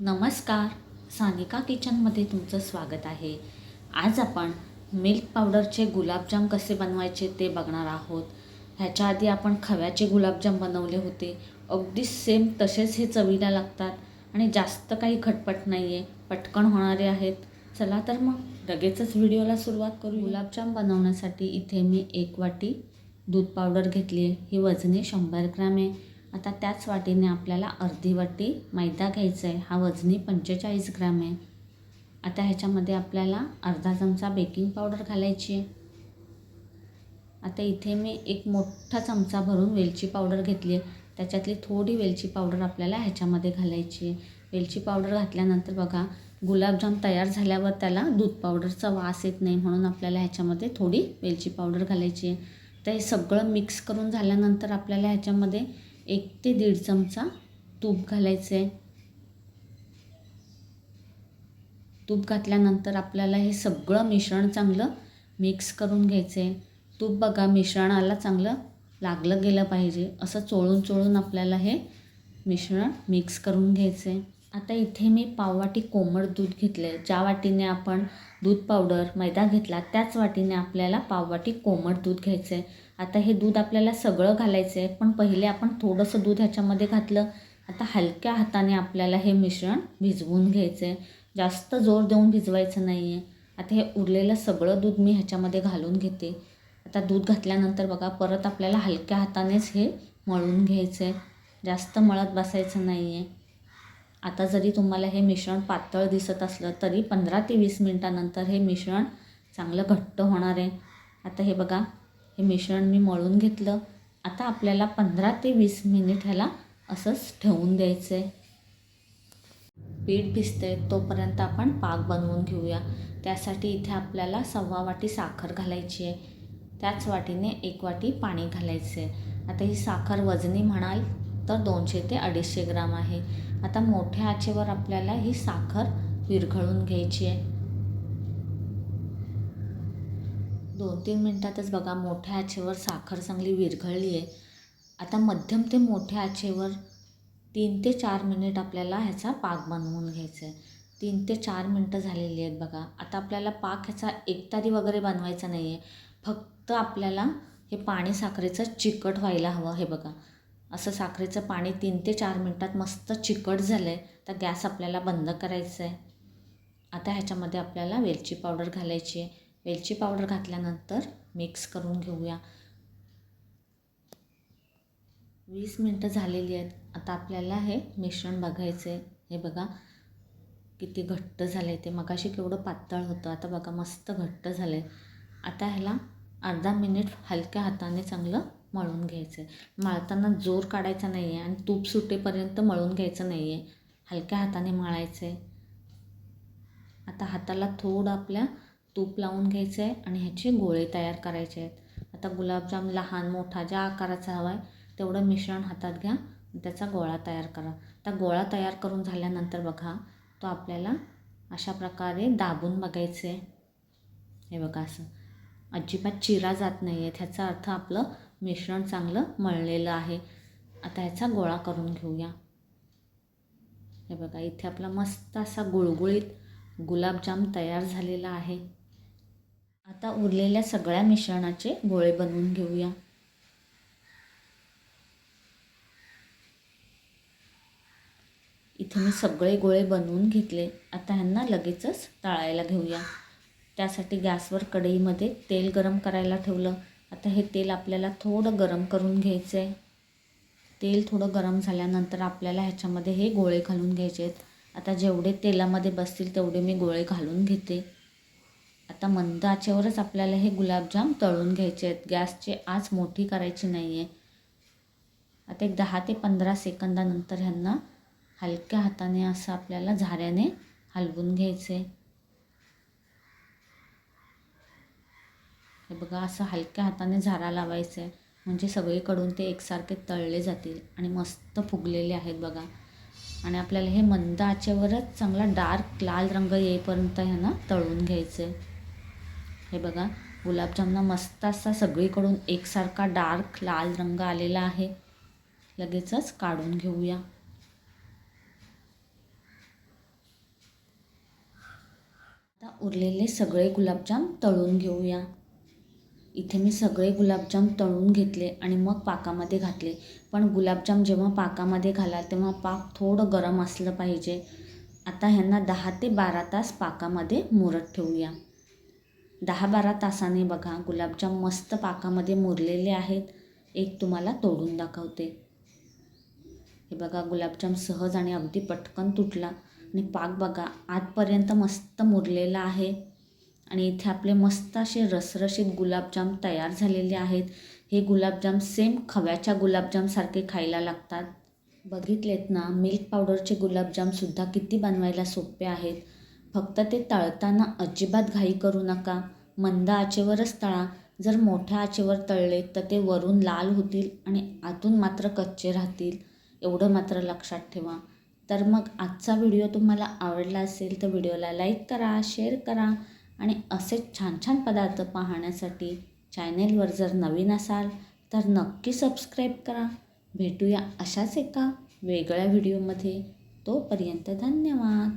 नमस्कार. सानिका किचनमध्ये तुमचं स्वागत आहे. आज आपण मिल्क पावडरचे गुलाबजाम कसे बनवायचे ते बघणार आहोत. ह्याच्या आधी आपण खव्याचे गुलाबजाम बनवले होते. अगदी सेम तसेच हे चवीला लागतात आणि जास्त काही खटपट नाही आहे पटकन होणारे आहेत. चला तर मग लगेचच व्हिडिओला सुरुवात करू गुलाबजाम बनवण्यासाठी इथे मी एक वाटी दूध पावडर घेतली आहे ही वजने शंभर ग्रॅम आहे. आता त्याच वाटीने आपल्याला अर्धी वाटी मैदा घ्यायचा आहे हा वजनी पंचेचाळीस ग्रॅम आहे. आता ह्याच्यामध्ये आपल्याला अर्धा चमचा बेकिंग पावडर घालायची आहे आता इथे मी एक मोठा चमचा भरून वेलची पावडर घेतली आहे त्याच्यातली थोडी वेलची पावडर आपल्याला ह्याच्यामध्ये घालायची आहे वेलची पावडर घातल्यानंतर बघा गुलाबजाम तयार झाल्यावर त्याला दूध पावडरचा वास येत नाही म्हणून आपल्याला ह्याच्यामध्ये थोडी वेलची पावडर घालायची आहे तर हे सगळं मिक्स करून झाल्यानंतर आपल्याला ह्याच्यामध्ये एक ते दीड चमचा तूप घालायचं आहे तूप घातल्यानंतर आपल्याला हे सगळं मिश्रण चांगलं मिक्स करून घ्यायचं आहे तूप बघा मिश्रणाला चांगलं लागलं गेलं पाहिजे. असं चोळून चोळून आपल्याला हे मिश्रण मिक्स करून घ्यायचं आहे आता इथे मी पाववाटी कोमट दूध घेतलं आहे ज्या वाटीने आपण दूध पावडर मैदा घेतला त्याच वाटीने आपल्याला पाववाटी कोमट दूध घ्यायचं आहे आता हे दूध आपल्याला सगळं घालायचं आहे पण पहिले आपण थोडंसं दूध ह्याच्यामध्ये घातलं. आता हलक्या हाताने आपल्याला हे मिश्रण भिजवून घ्यायचं आहे जास्त जोर देऊन भिजवायचं नाही आहे आता हे उरलेलं सगळं दूध मी ह्याच्यामध्ये घालून घेते. आता दूध घातल्यानंतर बघा परत आपल्याला हलक्या हातानेच हे मळून घ्यायचं आहे जास्त मळत बसायचं नाही आहे आता जरी तुम्हाला हे मिश्रण पातळ दिसत असलं तरी पंधरा ते वीस मिनटानंतर हे मिश्रण चांगलं घट्ट होणार आहे. आता हे बघा हे मिश्रण मी मळून घेतलं. आता आपल्याला पंधरा ते वीस मिनिट ह्याला असंच ठेवून द्यायचं आहे पीठ भिजतं आहे तोपर्यंत आपण पाक बनवून घेऊया. त्यासाठी इथे आपल्याला सव्वा वाटी साखर घालायची आहे. त्याच वाटीने एक वाटी पाणी घालायचं आहे आता ही साखर वजनी म्हणाल तर दोनशे ते अडीचशे ग्राम आहे. आता मोठ्या आचेवर आपल्याला ही साखर विरघळून घ्यायची आहे. दोन तीन मिनटातच बघा मोठ्या आचेवर साखर चांगली विरघळली आहे. आता मध्यम ते मोठ्या आचेवर तीन ते चार मिनिट आपल्याला ह्याचा पाक बनवून घ्यायचा आहे. तीन ते चार मिनटं झालेली आहेत बघा. आता आपल्याला पाक ह्याचा एकतारी वगैरे बनवायचा नाही आहे फक्त आपल्याला हे पाणी साखरेचं चिकट व्हायला हवं हे बघा. असं साखरेचं पाणी तीन ते चार मिनटात मस्त चिकट झालं आहे तर गॅस आपल्याला बंद करायचं आहे आता ह्याच्यामध्ये आपल्याला वेलची पावडर घालायची आहे. वेलची पावडर घातल्यानंतर मिक्स करून घेऊया. वीस मिनटं झालेली आहेत. आता आपल्याला हे मिश्रण बघायचं आहे हे बघा किती घट्ट झालं आहे ते. मगाशी केवढं पातळ होतं आता बघा मस्त घट्ट झालं आहे आता ह्याला अर्धा मिनिट हलक्या हाताने चांगलं मळून घ्यायचं. आहे मळताना जोर काढायचा नाही आहे आणि तूप सुटेपर्यंत मळून घ्यायचं नाही आहे हलक्या हाताने मळायचं आहे आता हाताला थोडं आपल्या तूप लावून घ्यायचं आहे आणि ह्याचे गोळे तयार करायचे आहेत आता गुलाबजाम लहान मोठा ज्या आकाराचा हवा आहे तेवढं मिश्रण हातात घ्या त्याचा गोळा तयार करा. त्या गोळा तयार करून झाल्यानंतर बघा तो आपल्याला अशा प्रकारे दाबून बघायचं आहे हे बघा असं. अजिबात चिरा जात नाही आहे ह्याचा अर्थ आपलं मिश्रण चांगलं मळलेलं आहे. आता ह्याचा गोळा करून घेऊया. हे बघा इथे आपला मस्त असा गुळगुळीत गुलाबजाम तयार झालेला आहे. आता उरलेल्या सगळ्या मिश्रणाचे गोळे बनवून घेऊया. इथे मी सगळे गोळे बनवून घेतले. आता ह्यांना लगेचच तळायला घेऊया. त्यासाठी गॅसवर कढईमध्ये तेल गरम करायला ठेवलं. आता हे तेल आपल्याला थोडं गरम करून घ्यायचं आहे तेल थोडं गरम झाल्यानंतर आपल्याला ह्याच्यामध्ये हे गोळे घालून घ्यायचे आहेत. आता जेवढे तेलामध्ये बसतील तेवढे मी गोळे घालून घेते. आता मंद आचेवरच आपल्याला हे गुलाबजाम तळून घ्यायचे आहेत. गॅसची आज मोठी करायची नाही आहे आता एक दहा ते पंधरा सेकंदानंतर ह्यांना हलक्या हाताने असं आपल्याला झाऱ्याने हलवून घ्यायचं हे बघा असं हलक्या हाताने झारा लावायचं आहे म्हणजे सगळीकडून ते एकसारखे तळले जातील आणि मस्त फुगलेले आहेत बघा. आणि आपल्याला हे मंद आचेवरच चांगला डार्क लाल रंग येईपर्यंत ह्यांना तळून घ्यायचं आहे हे बघा गुलाबजामना मस्त असा सगळीकडून एकसारखा डार्क लाल रंग आलेला आहे. लगेचच काढून घेऊया. उरलेले सगळे गुलाबजाम तळून घेऊया. इथे मी सगळे गुलाबजाम तळून घेतले आणि मग पाकामध्ये घातले. पण गुलाबजाम जेव्हा पाकामध्ये घालाल तेव्हा पाक थोडं गरम असलं पाहिजे. आता ह्यांना दहा ते बारा तास पाकामध्ये मुरत ठेवूया. दहा बारा तासाने बघा गुलाबजाम मस्त पाकामध्ये मुरलेले आहेत. एक तुम्हाला तोडून दाखवते. हे बघा गुलाबजाम सहज आणि अगदी पटकन तुटला. आणि पाक बघा आतपर्यंत मस्त मुरलेला आहे. आणि इथे आपले मस्त असे रसरशीत गुलाबजाम तयार झालेले आहेत. हे गुलाबजाम सेम खव्याच्या गुलाबजामसारखे खायला लागतात. बघितलेत ना मिल्क पावडरचे गुलाबजामसुद्धा किती बनवायला सोपे आहेत. फक्त ते तळताना अजिबात घाई करू नका. मंद आचेवरच तळा. जर मोठ्या आचेवर तळले तर ते वरून लाल होतील आणि आतून मात्र कच्चे राहतील. एवढं मात्र लक्षात ठेवा. तर मग आजचा व्हिडिओ तुम्हाला आवडला असेल तर व्हिडिओला लाईक करा शेअर करा. आणि असेच छान छान पदार्थ पाहण्यासाठी चॅनेलवर जर नवीन असाल तर नक्की सबस्क्राईब करा. भेटूया अशाच एका वेगळ्या व्हिडिओमध्ये. तोपर्यंत धन्यवाद.